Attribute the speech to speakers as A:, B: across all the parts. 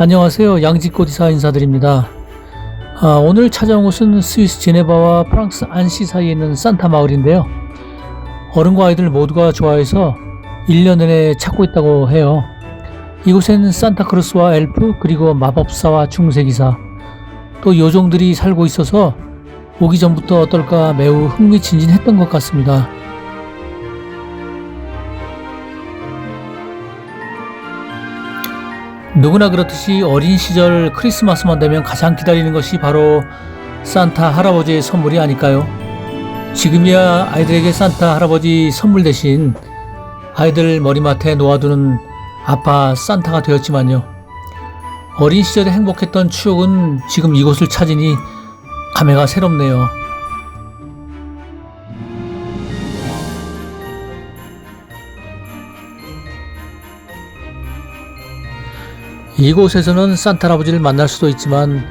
A: 안녕하세요. 양지꽃이사 인사드립니다. 아, 오늘 찾아온 곳은 스위스 제네바와 프랑스 안시 사이에 있는 산타 마을인데요. 어른과 아이들 모두가 좋아해서 1년 내내 찾고 있다고 해요. 이곳에는 산타크루스와 엘프 그리고 마법사와 중세기사 또 요정들이 살고 있어서 오기 전부터 어떨까 매우 흥미진진했던 것 같습니다. 누구나 그렇듯이 어린 시절 크리스마스만 되면 가장 기다리는 것이 바로 산타 할아버지의 선물이 아닐까요? 지금이야 아이들에게 산타 할아버지 선물 대신 아이들 머리맡에 놓아두는 아빠 산타가 되었지만요. 어린 시절에 행복했던 추억은 지금 이곳을 찾으니 감회가 새롭네요. 이곳에서는 산타 할아버지를 만날 수도 있지만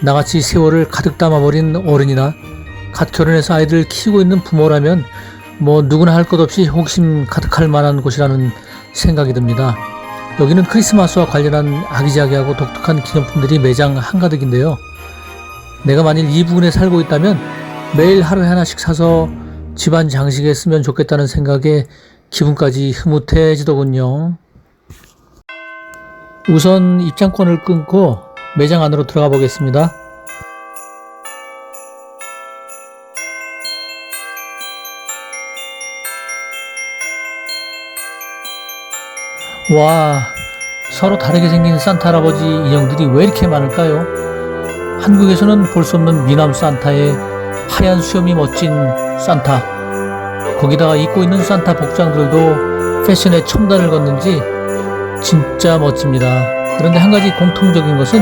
A: 나같이 세월을 가득 담아버린 어른이나 갓 결혼해서 아이들 키우고 있는 부모라면 뭐 누구나 할 것 없이 호기심 가득할 만한 곳이라는 생각이 듭니다. 여기는 크리스마스와 관련한 아기자기하고 독특한 기념품들이 매장 한가득인데요. 내가 만일 이 부근에 살고 있다면 매일 하루에 하나씩 사서 집안 장식에 쓰면 좋겠다는 생각에 기분까지 흐뭇해지더군요. 우선 입장권을 끊고 매장 안으로 들어가 보겠습니다. 와, 서로 다르게 생긴 산타 할아버지 인형들이 왜 이렇게 많을까요? 한국에서는 볼 수 없는 미남 산타의 하얀 수염이 멋진 산타. 거기다가 입고 있는 산타 복장들도 패션에 첨단을 걷는지 진짜 멋집니다. 그런데 한 가지 공통적인 것은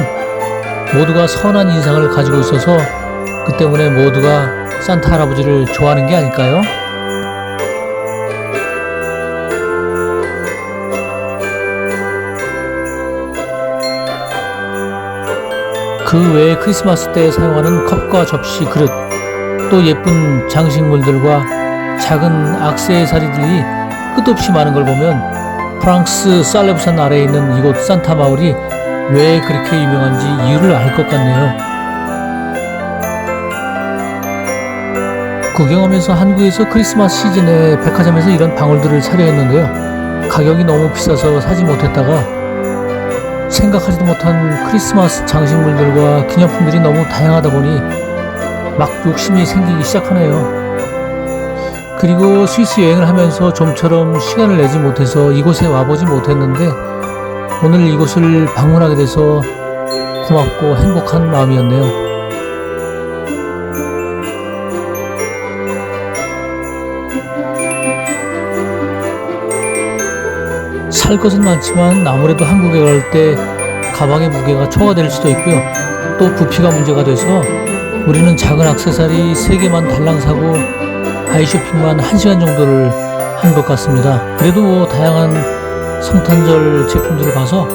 A: 모두가 선한 인상을 가지고 있어서 그 때문에 모두가 산타 할아버지를 좋아하는 게 아닐까요? 그 외에 크리스마스 때 사용하는 컵과 접시, 그릇, 또 예쁜 장식물들과 작은 악세사리들이 끝없이 많은 걸 보면 프랑스 살레부산 아래에 있는 이곳 산타 마을이 왜 그렇게 유명한지 이유를 알 것 같네요. 구경하면서 한국에서 크리스마스 시즌에 백화점에서 이런 방울들을 사려 했는데요. 가격이 너무 비싸서 사지 못했다가 생각하지도 못한 크리스마스 장식물들과 기념품들이 너무 다양하다 보니 막 욕심이 생기기 시작하네요. 그리고 스위스 여행을 하면서 좀처럼 시간을 내지 못해서 이곳에 와보지 못했는데 오늘 이곳을 방문하게 돼서 고맙고 행복한 마음이었네요. 살 것은 많지만 아무래도 한국에 갈 때 가방의 무게가 초과될 수도 있고요. 또 부피가 문제가 돼서 우리는 작은 액세서리 3개만 달랑 사고 아이쇼핑만 1시간 정도를 한 것 같습니다. 그래도 뭐 다양한 성탄절 제품들을 봐서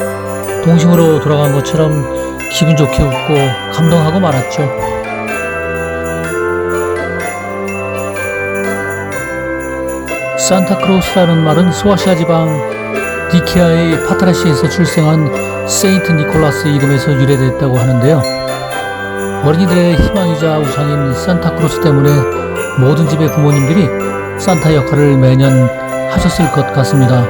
A: 동심으로 돌아간 것처럼 기분 좋게 웃고 감동하고 말았죠. 산타크로스라는 말은 소아시아 지방 디키아의 파트라시에서 출생한 세인트 니콜라스 이름에서 유래됐다고 하는데요. 어린이들의 희망이자 우상인 산타크로스 때문에 모든 집의 부모님들이 산타 역할을 매년 하셨을 것 같습니다.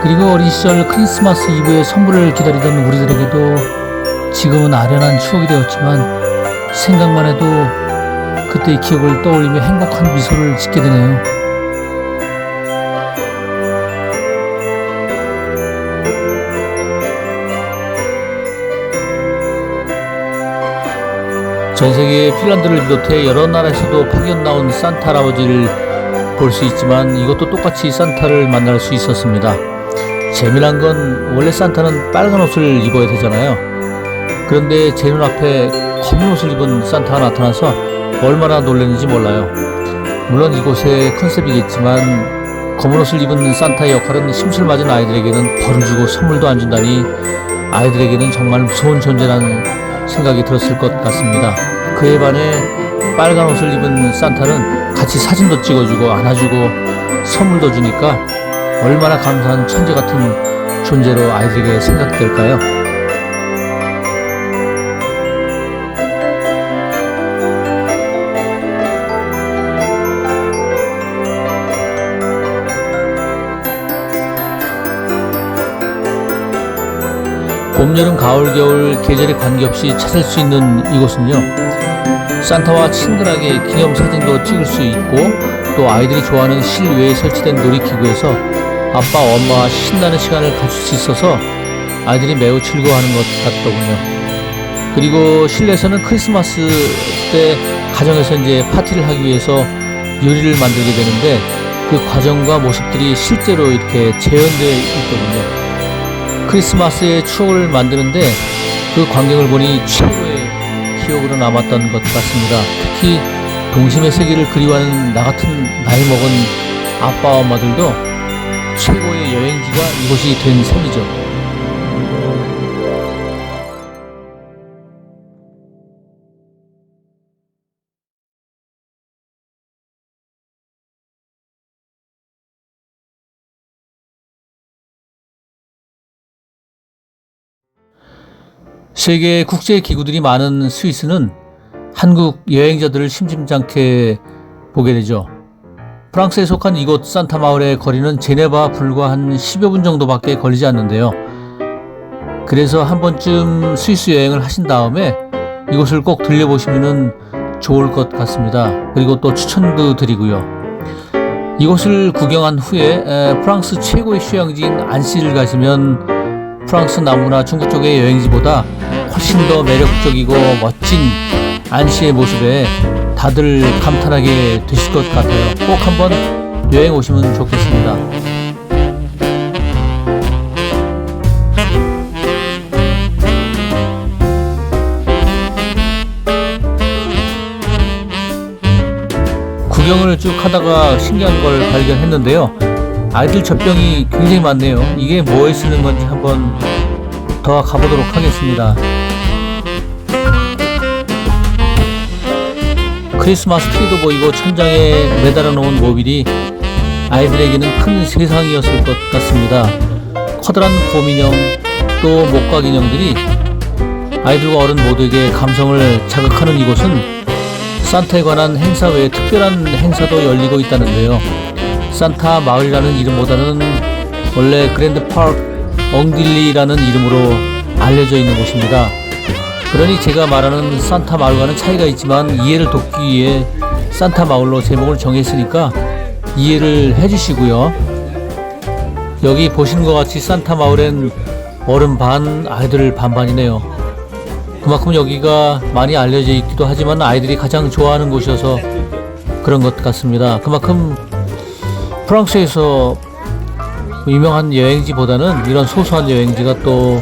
A: 그리고 어린 시절 크리스마스 이브에 선물을 기다리던 우리들에게도 지금은 아련한 추억이 되었지만 생각만 해도 그때의 기억을 떠올리며 행복한 미소를 짓게 되네요. 전 세계 핀란드를 비롯해 여러 나라에서도 파견 나온 산타 할아버지를 볼 수 있지만 이것도 똑같이 산타를 만날 수 있었습니다. 재미난 건 원래 산타는 빨간 옷을 입어야 되잖아요. 그런데 제 눈앞에 검은 옷을 입은 산타가 나타나서 얼마나 놀랐는지 몰라요. 물론 이곳의 컨셉이겠지만 검은 옷을 입은 산타의 역할은 심술 맞은 아이들에게는 벌을 주고 선물도 안 준다니 아이들에게는 정말 무서운 존재라는 생각이 들었을 것 같습니다. 그에 반해 빨간 옷을 입은 산타는 같이 사진도 찍어주고 안아주고 선물도 주니까 얼마나 감사한 천재 같은 존재로 아이들에게 생각될까요? 봄, 여름, 가을, 겨울 계절에 관계없이 찾을 수 있는 이곳은요. 산타와 친근하게 기념 사진도 찍을 수 있고 또 아이들이 좋아하는 실외에 설치된 놀이기구에서 아빠, 엄마와 신나는 시간을 가질 수 있어서 아이들이 매우 즐거워하는 것 같더군요. 그리고 실내에서는 크리스마스 때 가정에서 이제 파티를 하기 위해서 요리를 만들게 되는데 그 과정과 모습들이 실제로 이렇게 재현되어 있거든요. 크리스마스의 추억을 만드는데 그 광경을 보니 최고의 기억으로 남았던 것 같습니다. 특히 동심의 세계를 그리워하는 나 같은 나이 먹은 아빠 엄마들도 최고의 여행지가 이곳이 된 셈이죠. 세계 국제 기구들이 많은 스위스는 한국 여행자들을 심심찮게 보게 되죠. 프랑스에 속한 이곳 산타 마을의 거리는 제네바 불과 한 10여 분 정도밖에 걸리지 않는데요. 그래서 한 번쯤 스위스 여행을 하신 다음에 이곳을 꼭 들려보시면 좋을 것 같습니다. 그리고 또 추천도 드리고요. 이곳을 구경한 후에 에, 프랑스 최고의 휴양지인 안시를 가시면 프랑스 남부나 중부 쪽의 여행지보다 훨씬 더 매력적이고 멋진 안시의 모습에 다들 감탄하게 되실 것 같아요. 꼭 한번 여행 오시면 좋겠습니다. 구경을 쭉 하다가 신기한 걸 발견했는데요. 아이들 젖병이 굉장히 많네요. 이게 뭐에 쓰는 건지 한번 더 가보도록 하겠습니다. 크리스마스 트리도 보이고 천장에 매달아 놓은 모빌이 아이들에게는 큰 세상이었을 것 같습니다. 커다란 곰인형 또 목각 인형들이 아이들과 어른 모두에게 감성을 자극하는 이곳은 산타에 관한 행사 외에 특별한 행사도 열리고 있다는데요. 산타 마을이라는 이름보다는 원래 그랜드 파크 엉딜리라는 이름으로 알려져 있는 곳입니다. 그러니 제가 말하는 산타 마을과는 차이가 있지만 이해를 돕기 위해 산타 마을로 제목을 정했으니까 이해를 해주시고요. 여기 보시는 것 같이 산타 마을엔 어른 반, 아이들 반반이네요. 그만큼 여기가 많이 알려져 있기도 하지만 아이들이 가장 좋아하는 곳이어서 그런 것 같습니다. 그만큼 프랑스에서 유명한 여행지보다는 이런 소소한 여행지가 또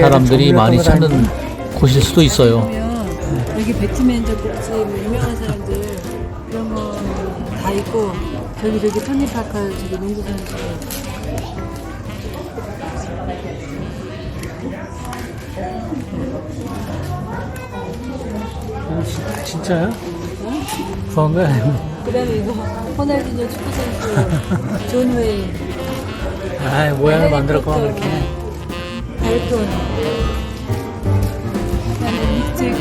A: 사람들이 많이 찾는 곳일 수도 있어요.
B: 보면 여기 배트맨저 꽃이 뭐 유명한 사람들 이런 거 다 있고 저기 저기 토니 파커 저기 농구 선수
A: 진짜요? 그런 거야?
B: 그다음에 이거 호날두뇨 축구 선수 존 웨이
A: 아 모양을 만들었구만 그렇게.
B: 달톤 믹재거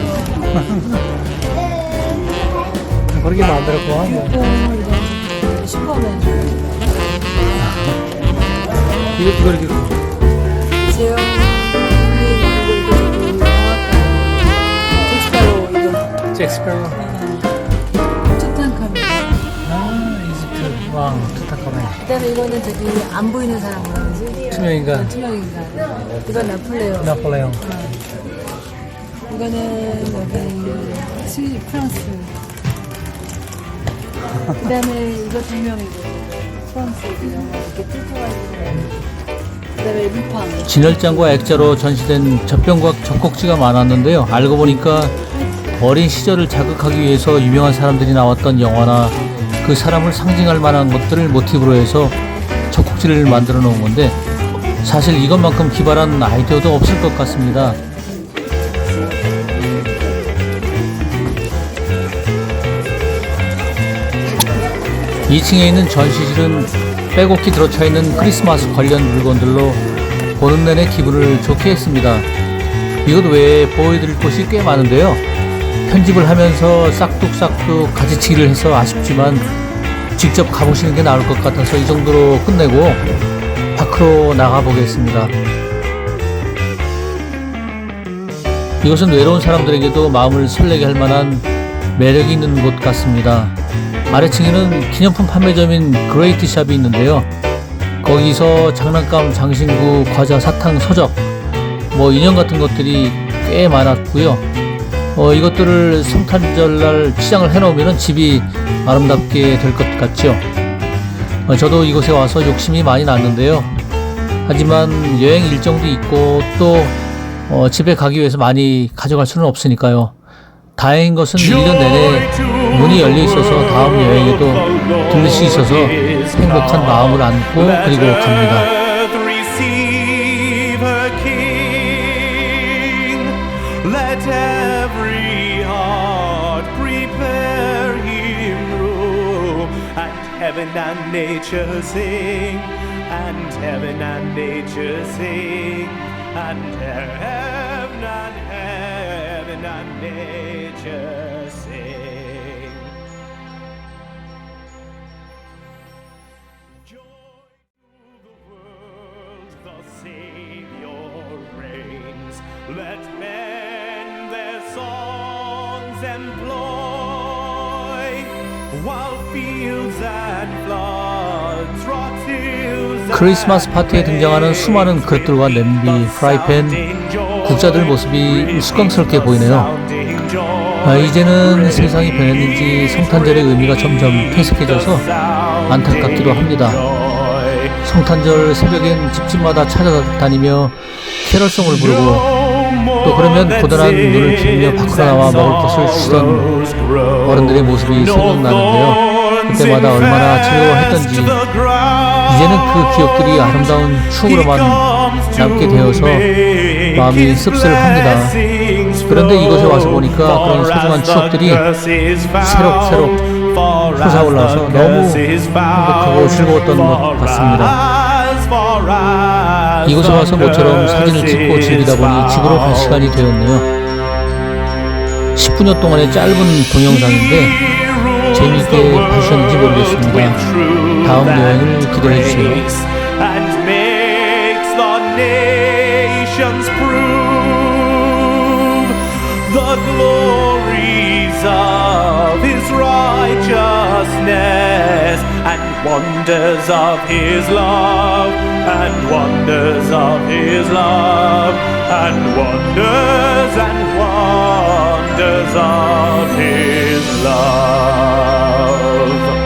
A: 그렇게 만들었구만. 뭐.
B: 뽕 이런 슈퍼맨 이거 이거
A: 잭스페로.
B: 투탕카멘
A: 아 이집트 왕 투타카멘.
B: 그다음에 이거는 저기 안 보이는 사람 뭐라 그러지?
A: 투명인간.
B: 투명인간. 이건 나폴레옹.
A: 나폴레옹.
B: 이거는 여기 스위 프랑스. 그 다음에 이거 두 명이고 프랑스 그 이렇게. 그다음에 루팡.
A: 진열장과 액자로 전시된 젖병과 젖꼭지가 많았는데요. 알고 보니까 어린 시절을 자극하기 위해서 유명한 사람들이 나왔던 영화나 그 사람을 상징할 만한 것들을 모티브로 해서 젖꼭지를 만들어 놓은 건데 사실 이것만큼 기발한 아이디어도 없을 것 같습니다. 2층에 있는 전시실은 빼곡히 들어차 있는 크리스마스 관련 물건들로 보는 내내 기분을 좋게 했습니다. 이것 외에 보여드릴 곳이 꽤 많은데요. 편집을 하면서 싹둑싹둑 가지치기를 해서 아쉽지만 직접 가보시는 게 나을 것 같아서 이 정도로 끝내고 밖으로 나가 보겠습니다. 이곳은 외로운 사람들에게도 마음을 설레게 할 만한 매력이 있는 곳 같습니다. 아래층에는 기념품 판매점인 그레이트 샵이 있는데요. 거기서 장난감, 장신구, 과자, 사탕, 서적, 뭐 인형 같은 것들이 꽤 많았고요. 어, 이것들을 성탄절날 치장을 해놓으면 집이 아름답게 될 것 같죠. 어, 저도 이곳에 와서 욕심이 많이 났는데요. 하지만 여행 일정도 있고 또 어, 집에 가기 위해서 많이 가져갈 수는 없으니까요. 다행인 것은 1년 내내 문이 열려 있어서 다음 여행에도 들릴 수 있어서 행복한 마음을 안고 그리고 갑니다.
C: And heaven and nature
A: 크리스마스 파티에 등장하는 수많은 그릇들과 냄비, 프라이팬, 국자들 모습이 우스꽝스럽게 보이네요. 아, 이제는 세상이 변했는지 성탄절의 의미가 점점 퇴색해져서 안타깝기도 합니다. 성탄절 새벽엔 집집마다 찾아다니며 캐럴송을 부르고 또 그러면 고단한 눈을 비비며 밖으로 나와 먹을 것을 주던 어른들의 모습이 생각나는데요. 그때마다 얼마나 즐거워했던지 이제는 그 기억들이 아름다운 추억으로만 남게 되어서 마음이 씁쓸합니다. 그런데 이곳에 와서 보니까 그런 소중한 추억들이 새록새록 솟아올라서 너무 행복하고 즐거웠던 것 같습니다. 이곳에 와서 모처럼 사진을 찍고 즐기다 보니 집으로 갈 시간이 되었네요. 10분여 동안의 짧은 동영상인데 재미있게 보셨는지 모르겠습니다. 다음 여행을 기대해 주세요.
C: and wonders of his love, and wonders of his love, and wonders and wonders of his love.